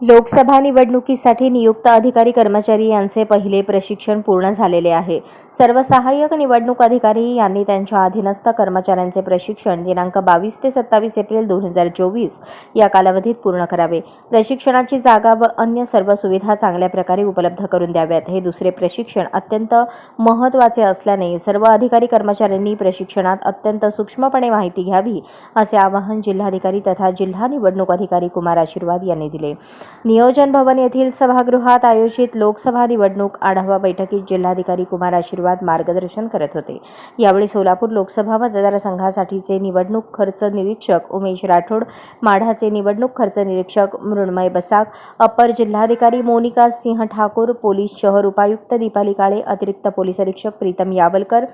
लोकसभा निवडणुकीसाठी नियुक्त अधिकारी कर्मचारी यांचे पहिले प्रशिक्षण पूर्ण झालेले आहे. सर्व सहाय्यक निवडणूक अधिकारी यांनी त्यांच्या अधीनस्थ कर्मचाऱ्यांचे प्रशिक्षण दिनांक बावीस ते सत्तावीस एप्रिल दोन हजार चोवीस या कालावधीत पूर्ण करावे. प्रशिक्षणाची जागा व अन्य सर्व सुविधा चांगल्या प्रकारे उपलब्ध करून द्याव्यात. हे दुसरे प्रशिक्षण अत्यंत महत्त्वाचे असल्याने सर्व अधिकारी कर्मचाऱ्यांनी प्रशिक्षणात अत्यंत सूक्ष्मपणे माहिती घ्यावी असे आवाहन जिल्हाधिकारी तथा जिल्हा निवडणूक अधिकारी कुमार आशीर्वाद यांनी दिले. नियोजन भवन येथील सभागृहात आयोजित लोकसभा निवडणूक आढावा बैठकीत जिल्हाधिकारी कुमार आशीर्वाद मार्गदर्शन करत होते. यावेळी सोलापूर लोकसभा मतदारसंघासाठीचे निवडणूक खर्च निरीक्षक उमेश राठोड माढाचे निवडणूक खर्च निरीक्षक मृण्मय बसाक अप्पर जिल्हाधिकारी मोनिका सिंह ठाकूर पोलीस शहर उपायुक्त दीपाली काळे अतिरिक्त पोलीस अधीक्षक प्रीतम यावलकर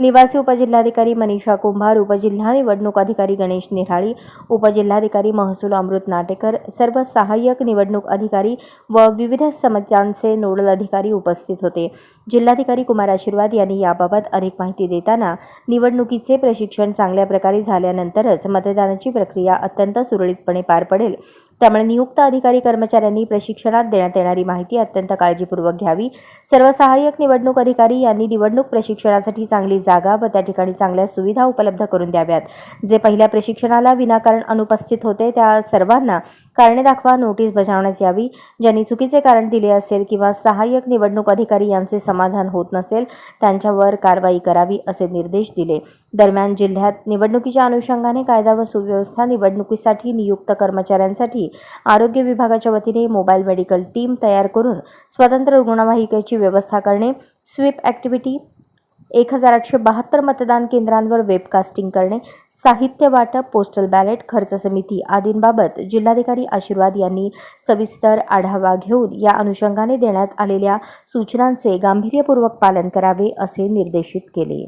निवासी उपजिल्हाधिकारी मनीषा कुंभार उपजिल्हा निवडणूक अधिकारी गणेश निराळी उपजिल्हाधिकारी महसूल अमृत नाटेकर सर्व सहाय्यक निवडणूक अधिकारी व विविध समित्यांचे नोडल अधिकारी उपस्थित होते जिल्हाधिकारी कुमार आशीर्वाद यांनी याबाबत अधिक माहिती देताना निवडणुकीचे प्रशिक्षण चांगल्या प्रकारे झाल्यानंतरच मतदानाची प्रक्रिया अत्यंत सुरळीतपणे पार पडेल त्यामुळे नियुक्त अधिकारी कर्मचाऱ्यांनी प्रशिक्षणात देण्यात येणारी माहिती अत्यंत काळजीपूर्वक घ्यावी. सर्व सहाय्यक निवडणूक अधिकारी यांनी निवडणूक प्रशिक्षणासाठी चांगली जागा व त्या ठिकाणी चांगल्या सुविधा उपलब्ध करून द्याव्यात. जे पहिल्या प्रशिक्षणाला विनाकारण अनुपस्थित होते त्या सर्वांना कारणे दाखवा नोटीस बजावण्यात यावी. ज्यांनी चुकीचे कारण दिले असेल किंवा सहाय्यक निवडणूक अधिकारी यांचे समाधान होत नसेल त्यांच्यावर कारवाई करावी असे निर्देश दिले. दरम्यान जिल्ह्यात निवडणुकीच्या अनुषंगाने कायदा व सुव्यवस्था निवडणुकीसाठी नियुक्त कर्मचाऱ्यांसाठी आरोग्य विभागाच्या वतीने मोबाईल मेडिकल टीम तयार करून स्वतंत्र रुग्णवाहिकेची व्यवस्था करणे स्वीप ॲक्टिव्हिटी एक हजार आठशे बहात्तर मतदान केंद्रांवर वेबकास्टिंग करणे साहित्य वाटप पोस्टल बॅलेट खर्च समिती आदींबाबत जिल्हाधिकारी आशीर्वाद यांनी सविस्तर आढावा घेऊन या अनुषंगाने देण्यात आलेल्या सूचनांचे गांभीर्यपूर्वक पालन करावे असे निर्देशित केले.